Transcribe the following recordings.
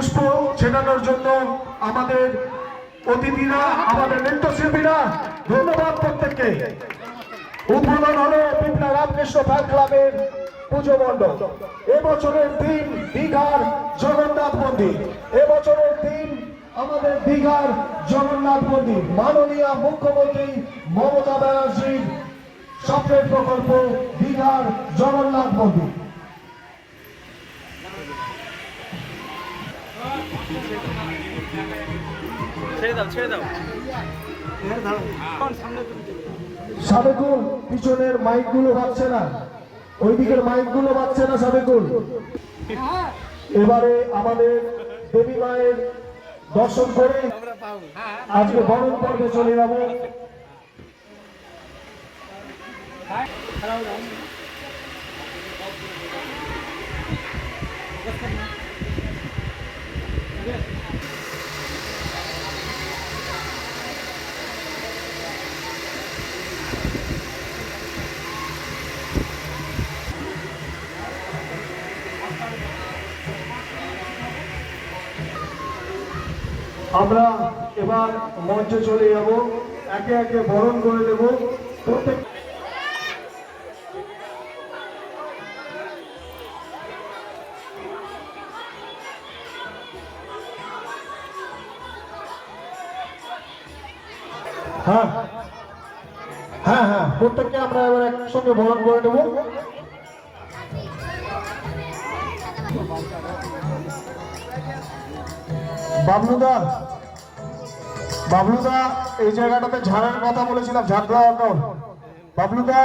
পুষ্প ছেটানোর জন্য আমাদের অতিথিরা, আমাদের নৃত্যশিল্পীরা, ধন্যবাদ প্রত্যেককে। উদ্বোধন হলো বিপ্লা রামকৃষ্ণ ফ্যান ক্লাবের পুজো মণ্ডপ। এবছরের দিন দীঘার জগন্নাথ মন্দির। এবছরের দিন আমাদের দীঘার জগন্নাথ মন্দির। মাননীয় মুখ্যমন্ত্রী মমতা ব্যানার্জির স্বপ্নের প্রকল্প দীঘার জগন্নাথ মন্দির। ছেড়ে দাও ছেড়ে দাও। সাবেকুল পিছনের মাইকগুলো বাজছে না। ওই দিকের মাইকগুলো বাজছে না সাবেকুল। এবারে আমাদের দেবী মায়ের দর্শন করে আজকে বরণ পর্বে চলে যাব। আমরা এবার মঞ্চে চলে যাব। একে একে বরণ করে দেব। প্রত্যেক হ্যাঁ। হ্যাঁ হ্যাঁ প্রত্যেককে আমরা এবার একসঙ্গে বরণ করে নেব বাবলুদা বাবলুদা, এই জায়গাটাতে ঝাড়ের কথা বলেছিলাম, ঝাড় দেওয়া বাবলুদা।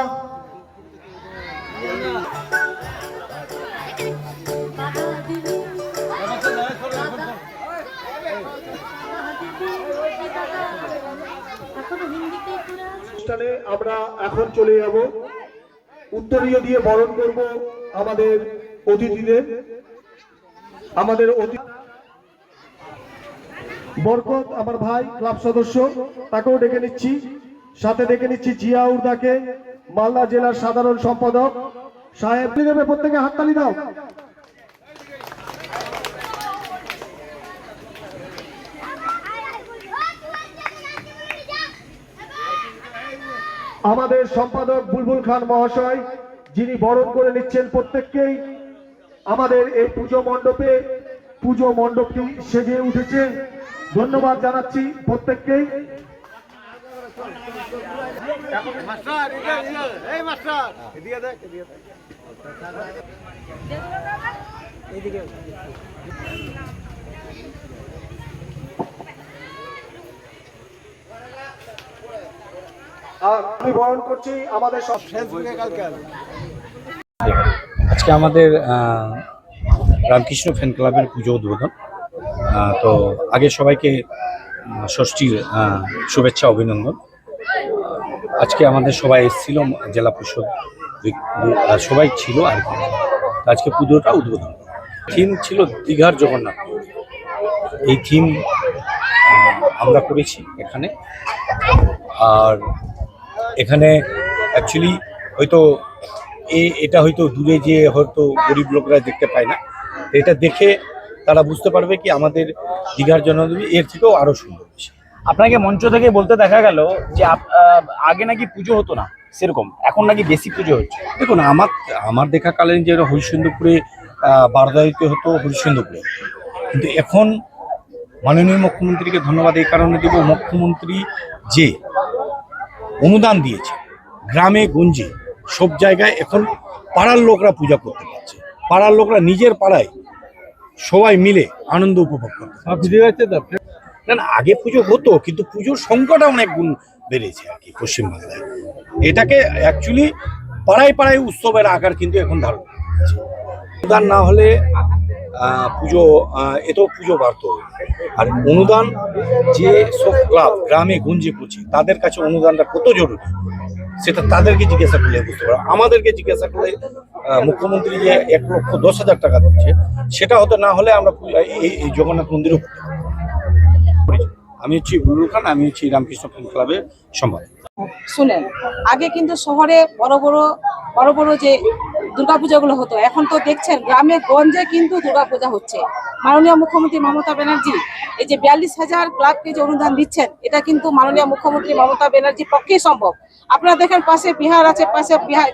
অনুষ্ঠানে আমরা এখন চলে যাব। উত্তরীয় দিয়ে বরণ করব আমাদের অতিথিদের। আমাদের অতিথি বরকত আমার ভাই ক্লাব সদস্য, তাকেও ডেকে নিচ্ছি। সাথে ডেকে নিচ্ছি জিয়া উর্দাকে, মালদা জেলার সাধারণ সম্পাদক সাহেব। প্রত্যেকে, হাততালি দাও। আমাদের সম্পাদক বুলবুল খান মহাশয়, যিনি বরণ করে নিচ্ছেন প্রত্যেককেই, আমাদের এই পুজো মণ্ডপে। পুজো মণ্ডপটি সেজে উঠেছে। ধন্যবাদ জানাচ্ছি প্রত্যেককেই। আমি বরণ করছি আমাদের সব আজকে আমাদের রামকৃষ্ণ ফ্যান ক্লাবের পুজো উদ্বোধন। তো আগে সবাইকে ষষ্ঠীর শুভেচ্ছা, অভিনন্দন। আজকে আমাদের সবাই এসেছিল জেলা পরিষদ সবাই ছিল আর কি। আজকে পুজোটা উদ্বোধন। থিম ছিল দীঘার জগন্নাথ এই থিম আমরা করেছি এখানে। আর এখানে অ্যাকচুয়ালি হয়তো এ- এটা হয়তো দূরে যে হয়তো গরিব লোকরা দেখতে পায় না। এটা দেখে তারা বুঝতে পারবে কি আমাদের দীঘার জন্মদিন এর থেকেও আরও সুন্দর বেশি। আপনাকে মঞ্চ থেকে বলতে দেখা গেল যে আগে নাকি পুজো হতো না সেরকম। এখন নাকি বেশি পুজো হচ্ছে। দেখুন আমার আমার দেখাকালীন যে হরিশ্চন্দ্রপুরে আহ, বারদাইতে হতো হরিশ্চন্দ্রপুরে। কিন্তু এখন মাননীয় মুখ্যমন্ত্রীকে ধন্যবাদ এই কারণে দেব। মুখ্যমন্ত্রী যে অনুদান দিয়েছে গ্রামে গঞ্জে সব জায়গায় এখন পাড়ার লোকরা পূজা করতে পারছে। পাড়ার লোকরা নিজের পাড়ায় সবাই মিলে আনন্দ উপভোগ করতে পারছে। না না আগে পুজো হতো কিন্তু পুজোর সংখ্যাটা অনেক গুণ বেড়েছে আর কি পশ্চিমবাংলায় এটাকে অ্যাকচুয়ালি পাড়ায় পাড়ায় উৎসবের আকার কিন্তু এখন ধারণ। অনুদান না হলে পুজো এতেও পুজো বাড়ত আর অনুদান যে সব ক্লাব গ্রামে গঞ্জে করছে তাদের কাছে অনুদানটা কত জরুরি সেটা তাদেরকে জিজ্ঞাসা করলে বুঝতে পারো আমাদেরকে জিজ্ঞাসা করলে মুখ্যমন্ত্রী যে এক লক্ষ দশ হাজার টাকা দিচ্ছে, সেটা হতো না হলে আমরা এই- জগন্নাথ মন্দিরও করতে। আমি হচ্ছি বুলুল খান, আমি হচ্ছি রামকৃষ্ণ ফ্যান ক্লাবের সম্পাদক। শুনেন, আগে কিন্তু শহরে বড় বড় বড় বড় যে দুর্গাপূজাগুলো হতো, এখন তো দেখছেন গ্রামে গঞ্জে কিন্তু দুর্গাপূজা হচ্ছে। মাননীয় মুখ্যমন্ত্রী মমতা ব্যানার্জি, এই যে বিয়াল্লিশ হাজার ক্লাবকে যে অনুদান দিচ্ছেন, এটা কিন্তু মাননীয় মুখ্যমন্ত্রী মমতা ব্যানার্জির পক্ষেই সম্ভব। আপনারা দেখেন পাশে বিহার আছে, পাশে বিহার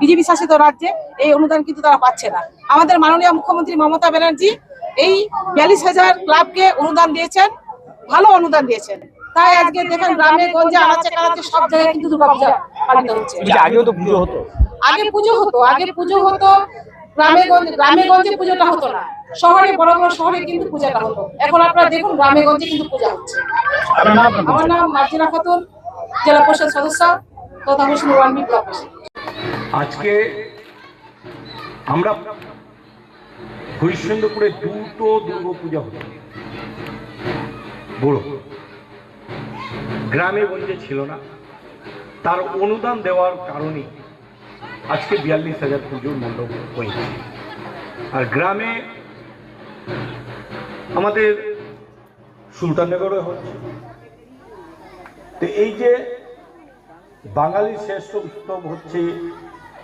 বিজেপি শাসিত রাজ্যে, এই অনুদান কিন্তু তারা পাচ্ছে না। আমাদের মাননীয় মুখ্যমন্ত্রী মমতা ব্যানার্জি এই বিয়াল্লিশ হাজার ক্লাবকে অনুদান দিয়েছেন ভালো অনুদান দিয়েছেন। তাই আজকে দেখেন গ্রামে গঞ্জে আনাচে কানাচে সব জায়গায় কিন্তু দুর্গাপূজা পালিত হচ্ছে। আগেও তো পুজো হতো? আগে পুজো হতো আগে পুজো হতো গ্রামে গঞ্জে গ্রামে গঞ্জে পুজোটা হতো না। শহরে বড় বড় শহরে কিন্তু পূজাটা হতো। এখন আপনারা দেখুন গ্রামে গঞ্জে কিন্তু পূজা হচ্ছে। আমার নাম মার্জিনা খাতুন জেলা পরিষদ সদস্য তথা হোসেন ওয়ানবি ব্লক আজকে আমরা হরিশ্চন্দ্রপুরে দুটো দুর্গা পূজা হতো বড়। গ্রামে গঞ্জে ছিল না, তার অনুদান দেওয়ার কারণে আজকে বিয়াল্লিশ হাজার পুজোর মণ্ডপ হয়েছে। আর গ্রামে আমাদের সুলতাননগরে হচ্ছে। তো এই যে বাঙালির শ্রেষ্ঠ উৎসব হচ্ছে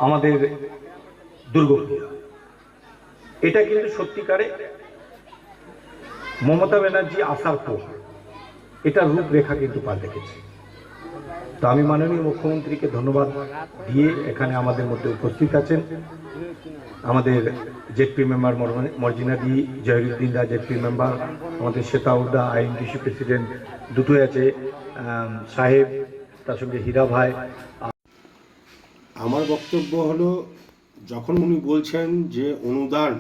আমাদের দুর্গাপূজা। এটা কিন্তু সত্যিকারে মমতা ব্যানার্জি আসার পর। এটা রূপরেখা কিন্তু পাল্টে গেছে। তো আমি মাননীয় মুখ্যমন্ত্রীকে ধন্যবাদ দিয়ে এখানে আমাদের মধ্যে উপস্থিত আছেন। আমাদের জেডপি মেম্বার মর্জিনা দি, জহিরুদ্দিন দা জেডপি মেম্বার, আমাদের শ্বেতাউদ্দা আইএনডিসি প্রেসিডেন্ট দুটোই আছে সাহেব, তার সঙ্গে হীরা ভাই। আমার বক্তব্য হলো, যখন উনি বলছেন যে অনুদান,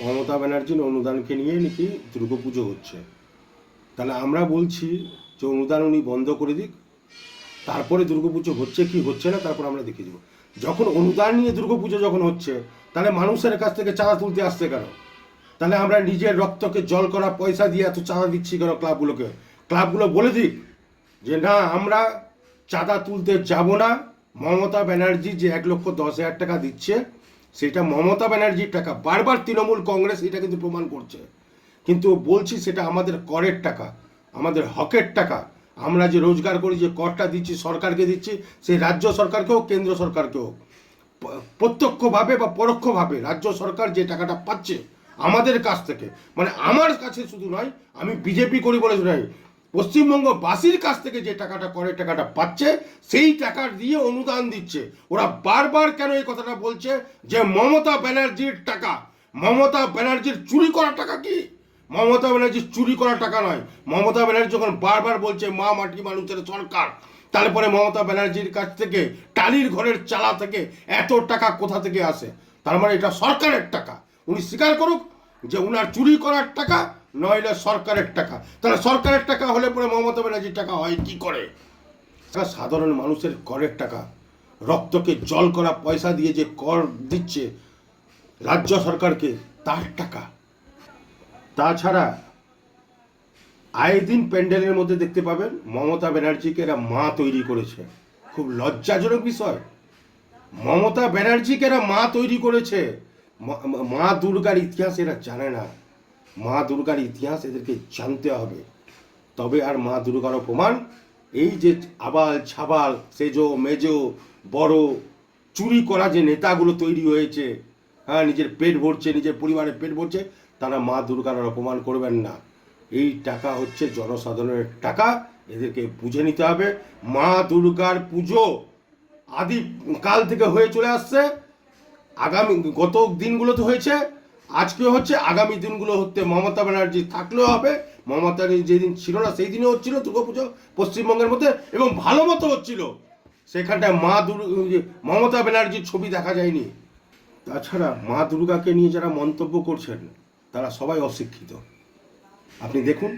মমতা ব্যানার্জির অনুদানকে নিয়ে নাকি দুর্গাপুজো হচ্ছে। তাহলে আমরা বলছি যে অনুদান উনি বন্ধ করে দিক, তারপরে দুর্গাপুজো হচ্ছে কি হচ্ছে না, তারপর আমরা দেখে যাব যখন অনুদান নিয়ে দুর্গাপুজো যখন হচ্ছে, তাহলে মানুষের কাছ থেকে চাঁদা তুলতে আসছে কেন? তাহলে আমরা নিজের রক্তকে জল করা, পয়সা দিয়ে এত চাঁদা দিচ্ছি কেন ক্লাবগুলোকে? ক্লাবগুলো বলে দিক যে না, আমরা চাঁদা তুলতে যাব না। মমতা ব্যানার্জি যে এক লক্ষ দশ হাজার টাকা দিচ্ছে, সেটা মমতা ব্যানার্জির টাকা। বারবার তৃণমূল কংগ্রেস এটা কিন্তু প্রমাণ করছে। কিন্তু বলছি সেটা আমাদের করের টাকা, আমাদের হকের টাকা। আমরা যে রোজগার করি, যে করটা দিচ্ছি, সরকারকে দিচ্ছি সেই রাজ্য সরকারকে হোক, কেন্দ্র সরকারকে হোক। প্রত্যক্ষভাবে বা পরোক্ষভাবে রাজ্য সরকার যে টাকাটা পাচ্ছে আমাদের কাছ থেকে মানে আমার কাছে শুধু নয়, আমি বিজেপি করি বলে নয়, পশ্চিমবঙ্গবাসীর কাছ থেকে যে টাকাটা করে টাকাটা পাচ্ছে, সেই টাকা দিয়ে অনুদান দিচ্ছে। ওরা বারবার কেন এই কথাটা বলছে যে মমতা ব্যানার্জির টাকা, মমতা ব্যানার্জির চুরি করা টাকা কি? মমতা ব্যানার্জির চুরি করা টাকা নয়। মমতা ব্যানার্জি যখন বারবার বলছে, মা মাটি মানুষের সরকার, তারপরে মমতা ব্যানার্জির কাছ থেকে, টালির ঘরের চালা থেকে এত টাকা কোথা থেকে আসে? তার মানে এটা সরকারের টাকা। উনি স্বীকার করুক যে উনার চুরি করার টাকা, নইলে সরকারের টাকা। তাহলে সরকারের টাকা হলে পরে মমতা ব্যানার্জির টাকা হয় কি করে? সাধারণ মানুষের করের টাকা, রক্তকে জল করা পয়সা দিয়ে যে কর দিচ্ছে, রাজ্য সরকারকে, তার টাকা। তাছাড়া আয়ে দিন প্যান্ডেলের মধ্যে দেখতে পাবেন মমতা ব্যানার্জিকে এরা মা তৈরি করেছে। খুব লজ্জাজনক বিষয়। মমতা ব্যানার্জিকে এরা মা তৈরি করেছে। মা- দুর্গার ইতিহাস এরা জানে না। মা দুর্গার ইতিহাস এদেরকে জানতে হবে। তবে আর মা দুর্গার প্রমাণ। এই যে আবাল ছাবাল, সেজো, মেজো, বড়, চুরি করা যে নেতাগুলো তৈরি হয়েছে হ্যাঁ নিজের পেট ভরছে, নিজের পরিবারের পেট ভরছে, তারা মা দুর্গার অপমান করবেন না। এই টাকা হচ্ছে জনসাধারণের টাকা, এদেরকে বুঝে নিতে হবে। মা দুর্গার পুজো আদি কাল থেকে হয়ে চলে আসছে। আগামী গত দিনগুলোতে হয়েছে, আজকে হচ্ছে, আগামী দিনগুলো হতে মমতা ব্যানার্জি থাকলেও হবে। মমতা যেদিন ছিল না সেই দিনও হচ্ছিল দুর্গাপুজো পশ্চিমবঙ্গের মধ্যে, এবং ভালো মতো হচ্ছিল। সেখানটায় মা দুর্গা, মমতা ব্যানার্জির ছবি দেখা যায়নি। তাছাড়া মা দুর্গাকে নিয়ে যারা মন্তব্য করছেন, তারা সবাই অশিক্ষিত। আপনি দেখুন,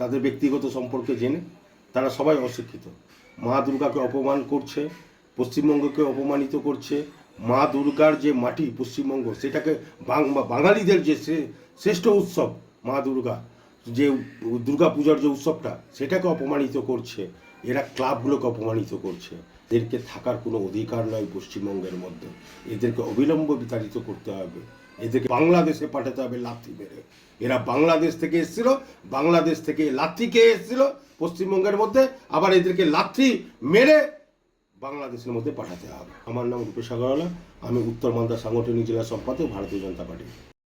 তাদের ব্যক্তিগত সম্পর্কে জেনে, তারা সবাই অশিক্ষিত। মা দুর্গাকে অপমান করছে, পশ্চিমবঙ্গকে অপমানিত করছে। মা দুর্গার যে মাটি পশ্চিমবঙ্গ, সেটাকে বাঙালিদের যে শ্রেষ্ঠ উৎসব মা দুর্গা, যে দুর্গা পূজার যে উৎসবটা, সেটাকে অপমানিত করছে। এরা ক্লাবগুলোকে অপমানিত করছে। এদেরকে থাকার কোনো অধিকার নয় পশ্চিমবঙ্গের মধ্যে। এদেরকে অবিলম্ব বিতাড়িত করতে হবে। এদেরকে বাংলাদেশে পাঠাতে হবে লাথি মেরে। এরা বাংলাদেশ থেকে এসেছিল, বাংলাদেশ থেকে লাথি খেয়ে এসেছিল পশ্চিমবঙ্গের মধ্যে। আবার এদেরকে লাথি মেরে বাংলাদেশের মধ্যে পাঠাতে হবে। আমার নাম রূপেশ আগরওয়ালা, আমি উত্তর মালদা সাংগঠনিক জেলা সম্পাদক, ভারতীয় জনতা পার্টি।